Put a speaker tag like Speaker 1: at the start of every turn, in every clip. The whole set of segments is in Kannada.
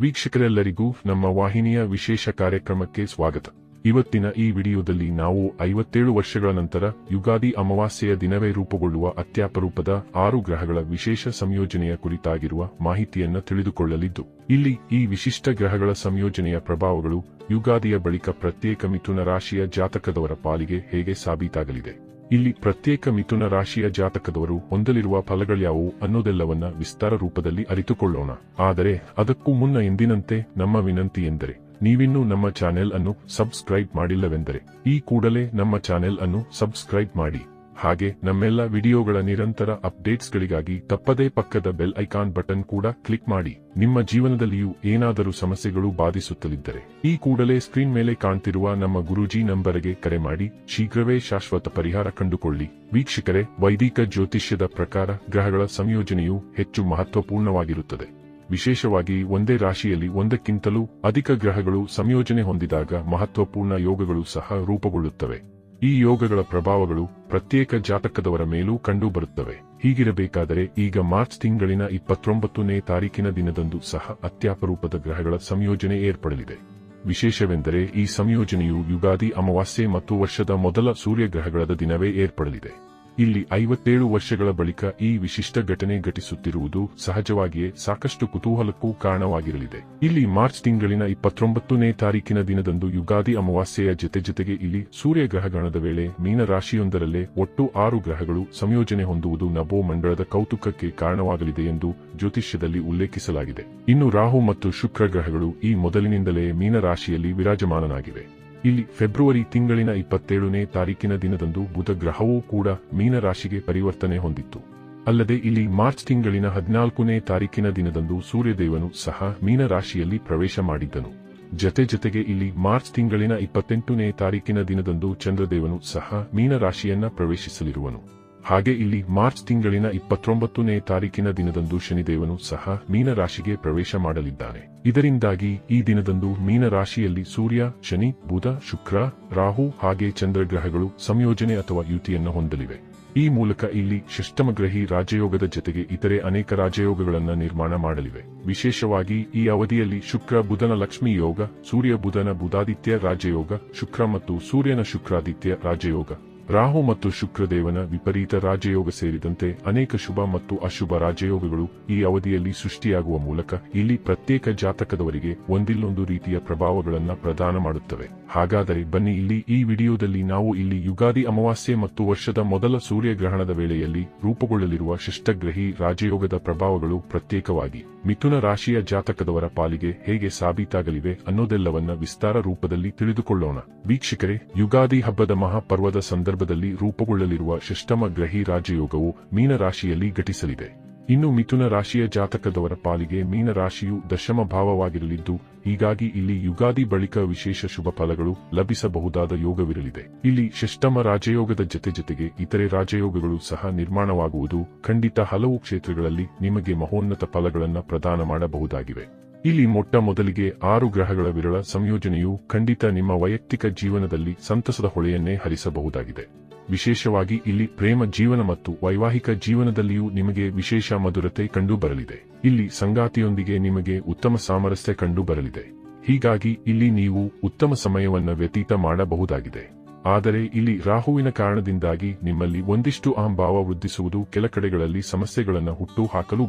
Speaker 1: ವೀಕ್ಷಕರೆಲ್ಲರಿಗೂ ನಮ್ಮ ವಾಹಿನಿಯ ವಿಶೇಷ ಕಾರ್ಯಕ್ರಮಕ್ಕೆ ಸ್ವಾಗತ. ಇವತ್ತಿನ ಈ ವಿಡಿಯೋದಲ್ಲಿ ನಾವು ಐವತ್ತೇಳು ವರ್ಷಗಳ ನಂತರ ಯುಗಾದಿ ಅಮಾವಾಸ್ಯೆಯ ದಿನವೇ ರೂಪುಗೊಳ್ಳುವ ಅತ್ಯಾಪರೂಪದ ಆರು ಗ್ರಹಗಳ ವಿಶೇಷ ಸಂಯೋಜನೆಯ ಕುರಿತಾಗಿರುವ ಮಾಹಿತಿಯನ್ನು ತಿಳಿದುಕೊಳ್ಳಲಿದ್ದು, ಇಲ್ಲಿ ಈ ವಿಶಿಷ್ಟ ಗ್ರಹಗಳ ಸಂಯೋಜನೆಯ ಪ್ರಭಾವಗಳು ಯುಗಾದಿಯ ಬಳಿಕ ಪ್ರತ್ಯೇಕ ಮಿಥುನ ರಾಶಿಯ ಜಾತಕದವರ ಪಾಲಿಗೆ ಹೇಗೆ ಸಾಬೀತಾಗಲಿದೆ. ಇಲ್ಲಿ ಪ್ರತ್ಯೇಕ ಮಿಥುನ ರಾಶಿಯ ಜಾತಕದವರು ಹೊಂದಲಿರುವ ಫಲಗಳ್ಯಾವುವು ಅನ್ನೋದೆಲ್ಲವನ್ನ ವಿಸ್ತಾರ ರೂಪದಲ್ಲಿ ಅರಿತುಕೊಳ್ಳೋಣ. ಆದರೆ ಅದಕ್ಕೂ ಮುನ್ನ ಎಂದಿನಂತೆ ನಮ್ಮ ವಿನಂತಿ ಎಂದರೆ, ನೀವಿನ್ನೂ ನಮ್ಮ ಚಾನೆಲ್ ಅನ್ನು ಸಬ್ಸ್ಕ್ರೈಬ್ ಮಾಡಿಲ್ಲವೆಂದರೆ, ಈ ಕೂಡಲೇ ನಮ್ಮ ಚಾನೆಲ್ ಅನ್ನು ಸಬ್ಸ್ಕ್ರೈಬ್ ಮಾಡಿ. ಹಾಗೆ ನಮ್ಮೆಲ್ಲ ವಿಡಿಯೋಗಳ ನಿರಂತರ ಅಪ್ಡೇಟ್ಸ್ಗಳಿಗಾಗಿ ತಪ್ಪದೇ ಪಕ್ಕದ ಬೆಲ್ ಐಕಾನ್ ಬಟನ್ ಕೂಡ ಕ್ಲಿಕ್ ಮಾಡಿ. ನಿಮ್ಮ ಜೀವನದಲ್ಲಿಯೂ ಏನಾದರೂ ಸಮಸ್ಯೆಗಳು ಬಾಧಿಸುತ್ತಲಿದ್ದರೆ ಈ ಕೂಡಲೇ ಸ್ಕ್ರೀನ್ ಮೇಲೆ ಕಾಣ್ತಿರುವ ನಮ್ಮ ಗುರೂಜಿ ನಂಬರ್ಗೆ ಕರೆ ಮಾಡಿ. ಶೀಘ್ರವೇ ಶಾಶ್ವತ ಪರಿಹಾರ ಕಂಡುಕೊಳ್ಳಿ. ವೀಕ್ಷಕರೇ, ವೈದಿಕ ಜ್ಯೋತಿಷ್ಯದ ಪ್ರಕಾರ ಗ್ರಹಗಳ ಸಂಯೋಜನೆಯು ಹೆಚ್ಚು ಮಹತ್ವಪೂರ್ಣವಾಗಿರುತ್ತದೆ. ವಿಶೇಷವಾಗಿ ಒಂದೇ ರಾಶಿಯಲ್ಲಿ ಒಂದಕ್ಕಿಂತಲೂ ಅಧಿಕ ಗ್ರಹಗಳು ಸಂಯೋಜನೆ ಹೊಂದಿದಾಗ ಮಹತ್ವಪೂರ್ಣ ಯೋಗಗಳು ಸಹ ರೂಪುಗೊಳ್ಳುತ್ತವೆ. ಈ ಯೋಗಗಳ ಪ್ರಭಾವಗಳು ಪ್ರತ್ಯೇಕ ಜಾತಕದವರ ಮೇಲೂ ಕಂಡುಬರುತ್ತವೆ. ಹೀಗಿರಬೇಕಾದರೆ ಈಗ ಮಾರ್ಚ್ ತಿಂಗಳಿನ ಇಪ್ಪತ್ತೊಂಬತ್ತನೇ ತಾರೀಕಿನ ದಿನದಂದು ಸಹ ಅತ್ಯಾಪರೂಪದ ಗ್ರಹಗಳ ಸಂಯೋಜನೆ ಏರ್ಪಡಲಿದೆ. ವಿಶೇಷವೆಂದರೆ ಈ ಸಂಯೋಜನೆಯು ಯುಗಾದಿ ಅಮಾವಾಸ್ಯೆ ಮತ್ತು ವರ್ಷದ ಮೊದಲ ಸೂರ್ಯಗ್ರಹಗಳ ದಿನವೇ ಏರ್ಪಡಲಿದೆ. ಇಲ್ಲಿ ಐವತ್ತೇಳು ವರ್ಷಗಳ ಬಳಿಕ ಈ ವಿಶಿಷ್ಟ ಘಟನೆ ಘಟಿಸುತ್ತಿರುವುದು ಸಹಜವಾಗಿಯೇ ಸಾಕಷ್ಟು ಕುತೂಹಲಕ್ಕೂ ಕಾರಣವಾಗಿರಲಿದೆ. ಇಲ್ಲಿ ಮಾರ್ಚ್ ತಿಂಗಳಿನ ಇಪ್ಪತ್ತೊಂಬತ್ತನೇ ತಾರೀಕಿನ ದಿನದಂದು ಯುಗಾದಿ ಅಮಾವಾಸ್ಯೆಯ ಜೊತೆ ಜೊತೆಗೆ ಇಲ್ಲಿ ಸೂರ್ಯಗ್ರಹಗಣದ ವೇಳೆ ಮೀನರಾಶಿಯೊಂದರಲ್ಲೇ ಒಟ್ಟು ಆರು ಗ್ರಹಗಳು ಸಂಯೋಜನೆ ಹೊಂದುವುದು ನಭೋ ಮಂಡಳದ ಕೌತುಕಕ್ಕೆ ಕಾರಣವಾಗಲಿದೆ ಎಂದು ಜ್ಯೋತಿಷ್ಯದಲ್ಲಿ ಉಲ್ಲೇಖಿಸಲಾಗಿದೆ. ಇನ್ನು ರಾಹು ಮತ್ತು ಶುಕ್ರ ಗ್ರಹಗಳು ಈ ಮೊದಲಿನಿಂದಲೇ ಮೀನರಾಶಿಯಲ್ಲಿ ವಿರಾಜಮಾನನಾಗಿವೆ. ಇಲ್ಲಿ ಫೆಬ್ರವರಿ ತಿಂಗಳಿನ ಇಪ್ಪತ್ತೇಳನೇ ತಾರೀಕಿನ ದಿನದಂದು ಬುಧ ಗ್ರಹವೂ ಕೂಡ ಮೀನರಾಶಿಗೆ ಪರಿವರ್ತನೆ ಹೊಂದಿತ್ತು. ಅಲ್ಲದೆ ಇಲ್ಲಿ ಮಾರ್ಚ್ ತಿಂಗಳಿನ ಹದಿನಾಲ್ಕನೇ ತಾರೀಕಿನ ದಿನದಂದು ಸೂರ್ಯದೇವನು ಸಹ ಮೀನರಾಶಿಯಲ್ಲಿ ಪ್ರವೇಶ ಮಾಡಿದ್ದನು. ಜತೆ ಜತೆಗೆ ಇಲ್ಲಿ ಮಾರ್ಚ್ ತಿಂಗಳಿನ ಇಪ್ಪತ್ತೆಂಟನೇ ತಾರೀಕಿನ ದಿನದಂದು ಚಂದ್ರದೇವನು ಸಹ ಮೀನರಾಶಿಯನ್ನ ಪ್ರವೇಶಿಸಲಿರುವನು. ಹಾಗೆ ಇಲ್ಲಿ ಮಾರ್ಚ್ ತಿಂಗಳಿನ ಇಪ್ಪತ್ತೊಂಬತ್ತನೇ ತಾರೀಕಿನ ದಿನದಂದು ಶನಿದೇವನು ಸಹ ಮೀನರಾಶಿಗೆ ಪ್ರವೇಶ ಮಾಡಲಿದ್ದಾನೆ. ಇದರಿಂದಾಗಿ ಈ ದಿನದಂದು ಮೀನರಾಶಿಯಲ್ಲಿ ಸೂರ್ಯ, ಶನಿ, ಬುಧ, ಶುಕ್ರ, ರಾಹು ಹಾಗೆ ಚಂದ್ರಗ್ರಹಗಳು ಸಂಯೋಜನೆ ಅಥವಾ ಯುತಿಯನ್ನು ಹೊಂದಲಿವೆ. ಈ ಮೂಲಕ ಇಲ್ಲಿ ಷಷ್ಟಮಗ್ರಹಿ ರಾಜಯೋಗದ ಜತೆಗೆ ಇತರೆ ಅನೇಕ ರಾಜಯೋಗಗಳನ್ನು ನಿರ್ಮಾಣ ಮಾಡಲಿವೆ. ವಿಶೇಷವಾಗಿ ಈ ಅವಧಿಯಲ್ಲಿ ಶುಕ್ರ, ಬುಧನ ಲಕ್ಷ್ಮಿ ಯೋಗ, ಸೂರ್ಯ, ಬುಧನ ಬುಧಾದಿತ್ಯ ರಾಜಯೋಗ, ಶುಕ್ರ ಮತ್ತು ಸೂರ್ಯನ ಶುಕ್ರಾದಿತ್ಯ ರಾಜಯೋಗ. ರಾಹು ಮತ್ತು ಶುಕ್ರದೇವನ ವಿಪರೀತ ರಾಜಯೋಗ ಸೇರಿದಂತೆ ಅನೇಕ ಶುಭ ಮತ್ತು ಅಶುಭ ರಾಜಯೋಗಗಳು ಈ ಅವಧಿಯಲ್ಲಿ ಸೃಷ್ಟಿಯಾಗುವ ಮೂಲಕ ಇಲ್ಲಿ ಪ್ರತ್ಯೇಕ ಜಾತಕದವರಿಗೆ ಒಂದಿಲ್ಲೊಂದು ರೀತಿಯ ಪ್ರಭಾವಗಳನ್ನು ಪ್ರದಾನ ಮಾಡುತ್ತವೆ. ಹಾಗಾದರೆ ಬನ್ನಿ ಇಲ್ಲಿ ಈ ವಿಡಿಯೋದಲ್ಲಿ ನಾವು ಇಲ್ಲಿ ಯುಗಾದಿ ಅಮಾವಾಸ್ಯೆ ಮತ್ತು ವರ್ಷದ ಮೊದಲ ಸೂರ್ಯಗ್ರಹಣದ ವೇಳೆಯಲ್ಲಿ ರೂಪುಗೊಳ್ಳಲಿರುವ ಶಿಷ್ಟಗ್ರಹಿ ರಾಜಯೋಗದ ಪ್ರಭಾವಗಳು ಪ್ರತ್ಯೇಕವಾಗಿ ಮಿಥುನ ರಾಶಿಯ ಜಾತಕದವರ ಪಾಲಿಗೆ ಹೇಗೆ ಸಾಬೀತಾಗಲಿವೆ ಅನ್ನೋದೆಲ್ಲವನ್ನ ವಿಸ್ತಾರ ರೂಪದಲ್ಲಿ ತಿಳಿದುಕೊಳ್ಳೋಣ. ವೀಕ್ಷಕರೇ, ಯುಗಾದಿ ಹಬ್ಬದ ಮಹಾಪರ್ವದ ಸಂದರ್ಭದಲ್ಲಿ ರೂಪುಗೊಳ್ಳಲಿರುವ ಶಿಷ್ಟಮ ಗ್ರಹಿ ರಾಜಯೋಗವು ಮೀನರಾಶಿಯಲ್ಲಿ ಘಟಿಸಲಿದೆ. ಇನ್ನು ಮಿಥುನ ರಾಶಿಯ ಜಾತಕದವರ ಪಾಲಿಗೆ ಮೀನರಾಶಿಯು ದಶಮ ಭಾವವಾಗಿರಲಿದ್ದು, ಹೀಗಾಗಿ ಇಲ್ಲಿ ಯುಗಾದಿ ಬಳಿಕ ವಿಶೇಷ ಶುಭ ಫಲಗಳು ಲಭಿಸಬಹುದಾದ ಯೋಗವಿರಲಿದೆ. ಇಲ್ಲಿ ಷಷ್ಟಮ ರಾಜಯೋಗದ ಜತೆ ಜತೆಗೆ ಇತರೆ ರಾಜಯೋಗಗಳು ಸಹ ನಿರ್ಮಾಣವಾಗುವುದು ಖಂಡಿತ ಹಲವು ಕ್ಷೇತ್ರಗಳಲ್ಲಿ ನಿಮಗೆ ಮಹೋನ್ನತ ಫಲಗಳನ್ನು ಪ್ರದಾನ ಮಾಡಬಹುದಾಗಿವೆ. ಇಲ್ಲಿ ಮೊಟ್ಟ ಮೊದಲಿಗೆ ಆರು ಗ್ರಹಗಳ ವಿರಳ ಸಂಯೋಜನೆಯು ಖಂಡಿತ ನಿಮ್ಮ ವೈಯಕ್ತಿಕ ಜೀವನದಲ್ಲಿ ಸಂತಸದ ಹೊಳೆಯನ್ನೇ ಹರಿಸಬಹುದಾಗಿದೆ. ವಿಶೇಷವಾಗಿ ಇಲ್ಲಿ ಪ್ರೇಮ ಜೀವನ ಮತ್ತು ವೈವಾಹಿಕ ಜೀವನದಲ್ಲಿಯೂ ನಿಮಗೆ ವಿಶೇಷ ಮಧುರತೆ ಕಂಡು ಬರಲಿದೆ ಇಲ್ಲಿ ಸಂಗಾತಿಯೊಂದಿಗೆ ನಿಮಗೆ ಉತ್ತಮ ಸಾಮರಸ್ಯ ಕಂಡುಬರಲಿದೆ. ಹೀಗಾಗಿ ಇಲ್ಲಿ ನೀವು ಉತ್ತಮ ಸಮಯವನ್ನು ವ್ಯತೀತ ಮಾಡಬಹುದಾಗಿದೆ. ಆದರೆ ಇಲ್ಲಿ ರಾಹುವಿನ ಕಾರಣದಿಂದಾಗಿ ನಿಮ್ಮಲ್ಲಿ ಒಂದಿಷ್ಟು ಅಹಂಭಾವ ವೃದ್ಧಿಸುವುದು ಕೆಲ ಕಡೆಗಳಲ್ಲಿ ಸಮಸ್ಯೆಗಳನ್ನು ಹುಟ್ಟು ಹಾಕಲು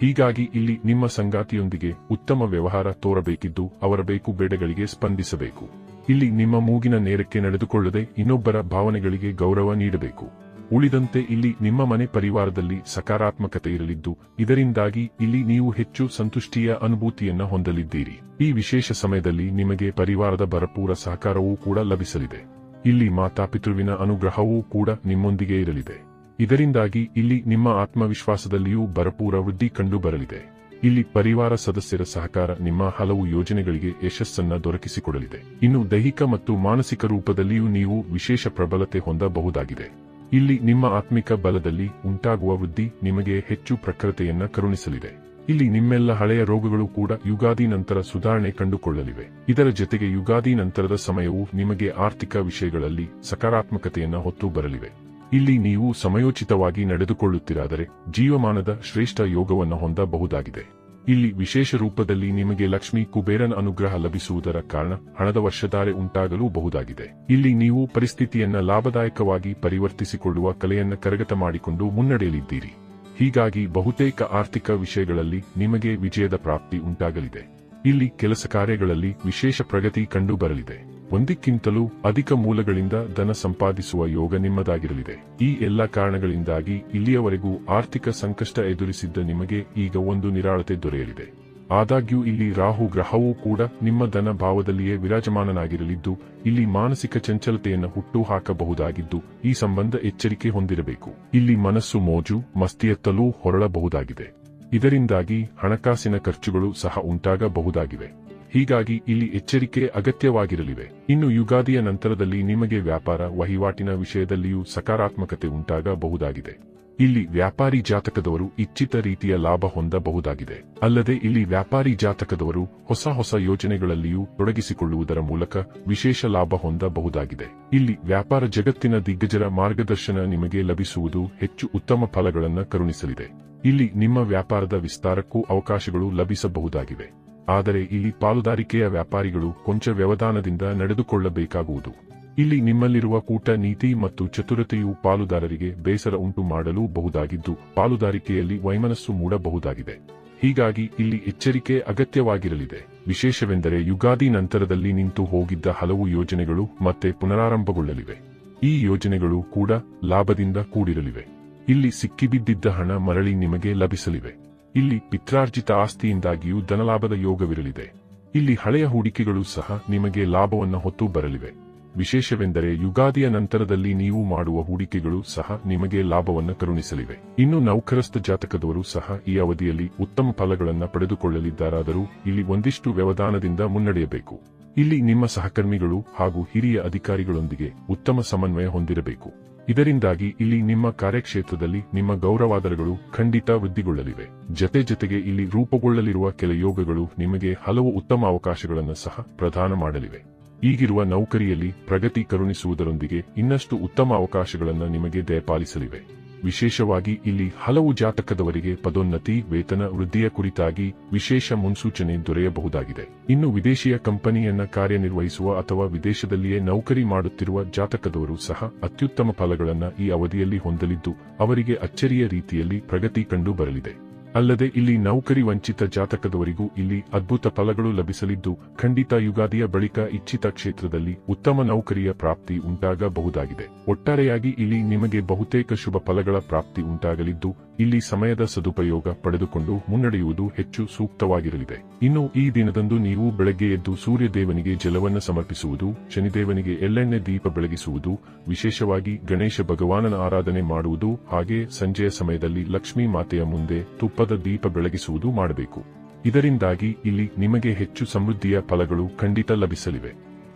Speaker 1: ಹೀಗಾಗಿ ಇಲ್ಲಿ ನಿಮ್ಮ ಸಂಗಾತಿಯೊಂದಿಗೆ ಉತ್ತಮ ವ್ಯವಹಾರ ತೋರಬೇಕಿದ್ದು ಅವರ ಬೇಕು ಬೇಡಗಳಿಗೆ ಸ್ಪಂದಿಸಬೇಕು. ಇಲ್ಲಿ ನಿಮ್ಮ ಮೂಗಿನ ನೇರಕ್ಕೆ ನಡೆದುಕೊಳ್ಳದೆ ಇನ್ನೊಬ್ಬರ ಭಾವನೆಗಳಿಗೆ ಗೌರವ ನೀಡಬೇಕು. ಉಳಿದಂತೆ ಇಲ್ಲಿ ನಿಮ್ಮ ಮನೆ ಪರಿವಾರದಲ್ಲಿ ಸಕಾರಾತ್ಮಕತೆ ಇರಲಿದ್ದು, ಇದರಿಂದಾಗಿ ಇಲ್ಲಿ ನೀವು ಹೆಚ್ಚು ಸಂತುಷ್ಟಿಯ ಅನುಭೂತಿಯನ್ನ ಹೊಂದಲಿದ್ದೀರಿ. ಈ ವಿಶೇಷ ಸಮಯದಲ್ಲಿ ನಿಮಗೆ ಪರಿವಾರದ ಭರಪೂರ ಸಹಕಾರವೂ ಕೂಡ ಲಭಿಸಲಿದೆ. ಇಲ್ಲಿ ಮಾತಾಪಿತೃವಿನ ಅನುಗ್ರಹವೂ ಕೂಡ ನಿಮ್ಮೊಂದಿಗೆ ಇರಲಿದೆ. ಇದರಿಂದಾಗಿ ಇಲ್ಲಿ ನಿಮ್ಮ ಆತ್ಮವಿಶ್ವಾಸದಲ್ಲಿಯೂ ಭರಪೂರ ವೃದ್ಧಿ ಕಂಡುಬರಲಿದೆ. ಇಲ್ಲಿ ಪರಿವಾರ ಸದಸ್ಯರ ಸಹಕಾರ ನಿಮ್ಮ ಹಲವು ಯೋಜನೆಗಳಿಗೆ ಯಶಸ್ಸನ್ನ ದೊರಕಿಸಿಕೊಡಲಿದೆ. ಇನ್ನು ದೈಹಿಕ ಮತ್ತು ಮಾನಸಿಕ ರೂಪದಲ್ಲಿಯೂ ನೀವು ವಿಶೇಷ ಪ್ರಬಲತೆ ಹೊಂದಬಹುದಾಗಿದೆ. ಇಲ್ಲಿ ನಿಮ್ಮ ಆತ್ಮಿಕ ಬಲದಲ್ಲಿ ಉಂಟಾಗುವ ವೃದ್ಧಿ ನಿಮಗೆ ಹೆಚ್ಚು ಪ್ರಖರತೆಯನ್ನ ಕರುಣಿಸಲಿದೆ. ಇಲ್ಲಿ ನಿಮ್ಮೆಲ್ಲ ಹಳೆಯ ರೋಗಗಳು ಕೂಡ ಯುಗಾದಿ ನಂತರ ಸುಧಾರಣೆ ಕಂಡುಕೊಳ್ಳಲಿವೆ. ಇದರ ಜೊತೆಗೆ ಯುಗಾದಿ ನಂತರದ ಸಮಯವು ನಿಮಗೆ ಆರ್ಥಿಕ ವಿಷಯಗಳಲ್ಲಿ ಸಕಾರಾತ್ಮಕತೆಯನ್ನ ಹೊತ್ತು ಬರಲಿವೆ. ಇಲ್ಲಿ ನೀವು ಸಮಯೋಚಿತವಾಗಿ ನಡೆದುಕೊಳ್ಳುತ್ತಿರಾದರೆ ಜೀವಮಾನದ ಶ್ರೇಷ್ಠ ಯೋಗವನ್ನು ಹೊಂದಬಹುದಾಗಿದೆ. ಇಲ್ಲಿ ವಿಶೇಷ ರೂಪದಲ್ಲಿ ನಿಮಗೆ ಲಕ್ಷ್ಮಿ ಕುಬೇರನ ಅನುಗ್ರಹ ಲಭಿಸುವುದರ ಕಾರಣ ಹಣದ ವರ್ಷಧಾರೆ ಉಂಟಾಗಲೂ ಬಹುದಾಗಿದೆ. ಇಲ್ಲಿ ನೀವು ಪರಿಸ್ಥಿತಿಯನ್ನ ಲಾಭದಾಯಕವಾಗಿ ಪರಿವರ್ತಿಸಿಕೊಳ್ಳುವ ಕಲೆಯನ್ನ ಕರಗತ ಮಾಡಿಕೊಂಡು ಮುನ್ನಡೆಯಲಿದ್ದೀರಿ ಹೀಗಾಗಿ ಬಹುತೇಕ ಆರ್ಥಿಕ ವಿಷಯಗಳಲ್ಲಿ ನಿಮಗೆ ವಿಜಯದ ಪ್ರಾಪ್ತಿ ಉಂಟಾಗಲಿದೆ. ಇಲ್ಲಿ ಕೆಲಸ ಕಾರ್ಯಗಳಲ್ಲಿ ವಿಶೇಷ ಪ್ರಗತಿ ಕಂಡುಬರಲಿದೆ. ಒಂದಕ್ಕಿಂತಲೂ ಅಧಿಕ ಮೂಲಗಳಿಂದ ಧನ ಸಂಪಾದಿಸುವ ಯೋಗ ನಿಮ್ಮದಾಗಿರಲಿದೆ. ಈ ಎಲ್ಲ ಕಾರಣಗಳಿಂದಾಗಿ ಇಲ್ಲಿಯವರೆಗೂ ಆರ್ಥಿಕ ಸಂಕಷ್ಟ ಎದುರಿಸಿದ್ದ ನಿಮಗೆ ಈಗ ಒಂದು ನಿರಾಳತೆ ದೊರೆಯಲಿದೆ. ಆದಾಗ್ಯೂ ಇಲ್ಲಿ ರಾಹು ಗ್ರಹವೂ ಕೂಡ ನಿಮ್ಮ ಧನ ಭಾವದಲ್ಲಿಯೇ ವಿರಾಜಮಾನನಾಗಿರಲಿದ್ದು, ಇಲ್ಲಿ ಮಾನಸಿಕ ಚಂಚಲತೆಯನ್ನು ಹುಟ್ಟು ಹಾಕಬಹುದಾಗಿದ್ದು ಈ ಸಂಬಂಧ ಎಚ್ಚರಿಕೆ ಹೊಂದಿರಬೇಕು. ಇಲ್ಲಿ ಮನಸ್ಸು ಮೋಜು, ಮಸ್ತಿಯತ್ತಲೂ ಹೊರಳಬಹುದಾಗಿದೆ. ಇದರಿಂದಾಗಿ ಹಣಕಾಸಿನ ಖರ್ಚುಗಳು ಸಹ ಉಂಟಾಗಬಹುದಾಗಿವೆ. ಹೀಗಾಗಿ ಇಲ್ಲಿ ಎಚ್ಚರಿಕೆ ಅಗತ್ಯವಾಗಿರಲಿವೆ. ಇನ್ನು ಯುಗಾದಿಯ ನಂತರದಲ್ಲಿ ನಿಮಗೆ ವ್ಯಾಪಾರ, ವಹಿವಾಟಿನ ವಿಷಯದಲ್ಲಿಯೂ ಸಕಾರಾತ್ಮಕತೆ ಉಂಟಾಗಬಹುದಾಗಿದೆ. ಇಲ್ಲಿ ವ್ಯಾಪಾರಿ ಜಾತಕದವರು ಇಚ್ಛಿತ ರೀತಿಯ ಲಾಭ ಹೊಂದಬಹುದಾಗಿದೆ. ಅಲ್ಲದೆ ಇಲ್ಲಿ ವ್ಯಾಪಾರಿ ಜಾತಕದವರು ಹೊಸ ಹೊಸ ಯೋಜನೆಗಳಲ್ಲಿಯೂ ತೊಡಗಿಸಿಕೊಳ್ಳುವುದರ ಮೂಲಕ ವಿಶೇಷ ಲಾಭ ಹೊಂದಬಹುದಾಗಿದೆ. ಇಲ್ಲಿ ವ್ಯಾಪಾರ ಜಗತ್ತಿನ ದಿಗ್ಗಜರ ಮಾರ್ಗದರ್ಶನ ನಿಮಗೆ ಲಭಿಸುವುದು ಹೆಚ್ಚು ಉತ್ತಮ ಫಲಗಳನ್ನು ಕರುಣಿಸಲಿದೆ. ಇಲ್ಲಿ ನಿಮ್ಮ ವ್ಯಾಪಾರದ ವಿಸ್ತಾರಕ್ಕೂ ಅವಕಾಶಗಳು ಲಭಿಸಬಹುದಾಗಿವೆ. ಆದರೆ ಇಲ್ಲಿ ಪಾಲುದಾರಿಕೆಯ ವ್ಯಾಪಾರಿಗಳು ಕೊಂಚ ವ್ಯವಧಾನದಿಂದ ನಡೆದುಕೊಳ್ಳಬೇಕಾಗುವುದು. ಇಲ್ಲಿ ನಿಮ್ಮಲ್ಲಿರುವ ಕೂಟ ನೀತಿ ಮತ್ತು ಚತುರತೆಯು ಪಾಲುದಾರರಿಗೆ ಬೇಸರ ಉಂಟು ಮಾಡಲು ಬಹುದಾಗಿದ್ದು, ಪಾಲುದಾರಿಕೆಯಲ್ಲಿ ವೈಮನಸ್ಸು ಮೂಡಬಹುದಾಗಿದೆ. ಹೀಗಾಗಿ ಇಲ್ಲಿ ಎಚ್ಚರಿಕೆ ಅಗತ್ಯವಾಗಿರಲಿದೆ. ವಿಶೇಷವೆಂದರೆ ಯುಗಾದಿ ನಂತರದಲ್ಲಿ ನಿಂತು ಹೋಗಿದ್ದ ಹಲವು ಯೋಜನೆಗಳು ಮತ್ತೆ ಪುನರಾರಂಭಗೊಳ್ಳಲಿವೆ. ಈ ಯೋಜನೆಗಳು ಕೂಡ ಲಾಭದಿಂದ ಕೂಡಿರಲಿವೆ. ಇಲ್ಲಿ ಸಿಕ್ಕಿಬಿದ್ದಿದ್ದ ಹಣ ಮರಳಿ ನಿಮಗೆ ಲಭಿಸಲಿವೆ. ಇಲ್ಲಿ ಪಿತ್ರಾರ್ಜಿತ ಆಸ್ತಿಯಿಂದಾಗಿಯೂ ಧನಲಾಭದ ಯೋಗವಿರಲಿದೆ. ಇಲ್ಲಿ ಹಳೆಯ ಹೂಡಿಕೆಗಳು ಸಹ ನಿಮಗೆ ಲಾಭವನ್ನು ಹೊತ್ತು ಬರಲಿವೆ. ವಿಶೇಷವೆಂದರೆ ಯುಗಾದಿಯ ನಂತರದಲ್ಲಿ ನೀವು ಮಾಡುವ ಹೂಡಿಕೆಗಳು ಸಹ ನಿಮಗೆ ಲಾಭವನ್ನು ಕರುಣಿಸಲಿವೆ. ಇನ್ನು ನೌಕರಸ್ಥ ಜಾತಕದವರು ಸಹ ಈ ಅವಧಿಯಲ್ಲಿ ಉತ್ತಮ ಫಲಗಳನ್ನು ಪಡೆದುಕೊಳ್ಳಲಿದ್ದಾರಾದರೂ ಇಲ್ಲಿ ಒಂದಿಷ್ಟು ವ್ಯವಧಾನದಿಂದ ಮುನ್ನಡೆಯಬೇಕು. ಇಲ್ಲಿ ನಿಮ್ಮ ಸಹಕರ್ಮಿಗಳು ಹಾಗೂ ಹಿರಿಯ ಅಧಿಕಾರಿಗಳೊಂದಿಗೆ ಉತ್ತಮ ಸಮನ್ವಯ ಹೊಂದಿರಬೇಕು. ಇದರಿಂದಾಗಿ ಇಲ್ಲಿ ನಿಮ್ಮ ಕಾರ್ಯಕ್ಷೇತ್ರದಲ್ಲಿ ನಿಮ್ಮ ಗೌರವಾದರಗಳು ಖಂಡಿತ ವೃದ್ಧಿಗೊಳ್ಳಲಿವೆ. ಜತೆ ಜತೆಗೆ ಇಲ್ಲಿ ರೂಪುಗೊಳ್ಳಲಿರುವ ಕೆಲ ಯೋಗಗಳು ನಿಮಗೆ ಹಲವು ಉತ್ತಮ ಅವಕಾಶಗಳನ್ನು ಸಹ ಪ್ರದಾನ ಮಾಡಲಿವೆ. ಈಗಿರುವ ನೌಕರಿಯಲ್ಲಿ ಪ್ರಗತಿ ಕರುಣಿಸುವುದರೊಂದಿಗೆ ಇನ್ನಷ್ಟು ಉತ್ತಮ ಅವಕಾಶಗಳನ್ನು ನಿಮಗೆ ದಯಪಾಲಿಸಲಿವೆ. ವಿಶೇಷವಾಗಿ ಇಲ್ಲಿ ಹಲವು ಜಾತಕದವರಿಗೆ ಪದೋನ್ನತಿ, ವೇತನ ವೃದ್ಧಿಯ ಕುರಿತಾಗಿ ವಿಶೇಷ ಮುನ್ಸೂಚನೆ ದೊರೆಯಬಹುದಾಗಿದೆ. ಇನ್ನು ವಿದೇಶಿಯ ಕಂಪನಿಯನ್ನ ಕಾರ್ಯನಿರ್ವಹಿಸುವ ಅಥವಾ ವಿದೇಶದಲ್ಲಿಯೇ ನೌಕರಿ ಮಾಡುತ್ತಿರುವ ಜಾತಕದವರು ಸಹ ಅತ್ಯುತ್ತಮ ಫಲಗಳನ್ನು ಈ ಅವಧಿಯಲ್ಲಿ ಹೊಂದಲಿದ್ದು, ಅವರಿಗೆ ಅಚ್ಚರಿಯ ರೀತಿಯಲ್ಲಿ ಪ್ರಗತಿ ಕಂಡು ಬರಲಿದೆ. ಅಲ್ಲದೆ ಇಲ್ಲಿ ನೌಕರಿ ವಂಚಿತ ಜಾತಕದವರಿಗೂ ಇಲ್ಲಿ ಅದ್ಭುತ ಫಲಗಳು ಲಭಿಸಲಿದ್ದು, ಖಂಡಿತ ಯುಗಾದಿಯ ಬಳಿಕ ಇಚ್ಛಿತ ಕ್ಷೇತ್ರದಲ್ಲಿ ಉತ್ತಮ ನೌಕರಿಯ ಪ್ರಾಪ್ತಿ ಉಂಟಾಗಬಹುದಾಗಿದೆ. ಒಟ್ಟಾರೆಯಾಗಿ ಇಲ್ಲಿ ನಿಮಗೆ ಬಹುತೇಕ ಶುಭ ಫಲಗಳ ಪ್ರಾಪ್ತಿ ಉಂಟಾಗಲಿದ್ದು, ಇಲ್ಲಿ ಸಮಯದ ಸದುಪಯೋಗ ಪಡೆದುಕೊಂಡು ಮುನ್ನಡೆಯುವುದು ಹೆಚ್ಚು ಸೂಕ್ತವಾಗಿರಲಿದೆ. ಇನ್ನು ಈ ದಿನದಂದು ನೀವು ಬೆಳಗ್ಗೆ ಎದ್ದು ಸೂರ್ಯದೇವನಿಗೆ ಜಲವನ್ನು ಸಮರ್ಪಿಸುವುದು, ಶನಿದೇವನಿಗೆ ಎಳ್ಳೆಣ್ಣೆ ದೀಪ ಬೆಳಗಿಸುವುದು, ವಿಶೇಷವಾಗಿ ಗಣೇಶ ಭಗವಾನನ ಆರಾಧನೆ ಮಾಡುವುದು, ಹಾಗೆ ಸಂಜೆಯ ಸಮಯದಲ್ಲಿ ಲಕ್ಷ್ಮೀ ಮಾತೆಯ ಮುಂದೆ ತುಪ್ಪದ ದೀಪ ಬೆಳಗಿಸುವುದು ಮಾಡಬೇಕು. ಇದರಿಂದಾಗಿ ಇಲ್ಲಿ ನಿಮಗೆ ಹೆಚ್ಚು ಸಮೃದ್ಧಿಯ ಫಲಗಳು ಖಂಡಿತ ಲಭಿಸಲಿವೆ.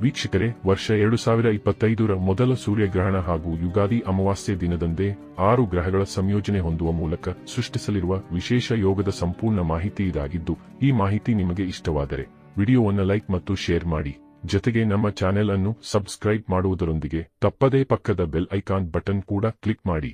Speaker 1: ವೀಕ್ಷಕರೇ, ವರ್ಷ ಎರಡು ಸಾವಿರ ಇಪ್ಪತ್ತೈದರ ಮೊದಲ ಸೂರ್ಯಗ್ರಹಣ ಹಾಗೂ ಯುಗಾದಿ ಅಮಾವಾಸ್ಯೆ ದಿನದಂದೇ ಆರು ಗ್ರಹಗಳ ಸಂಯೋಜನೆ ಹೊಂದುವ ಮೂಲಕ ಸೃಷ್ಟಿಸಲಿರುವ ವಿಶೇಷ ಯೋಗದ ಸಂಪೂರ್ಣ ಮಾಹಿತಿ ಇದಾಗಿದ್ದು, ಈ ಮಾಹಿತಿ ನಿಮಗೆ ಇಷ್ಟವಾದರೆ ವಿಡಿಯೋವನ್ನು ಲೈಕ್ ಮತ್ತು ಶೇರ್ ಮಾಡಿ. ಜೊತೆಗೆ ನಮ್ಮ ಚಾನೆಲ್ ಅನ್ನು ಸಬ್ಸ್ಕ್ರೈಬ್ ಮಾಡುವುದರೊಂದಿಗೆ ತಪ್ಪದೇ ಪಕ್ಕದ ಬೆಲ್ ಐಕಾನ್ ಬಟನ್ ಕೂಡ ಕ್ಲಿಕ್ ಮಾಡಿ.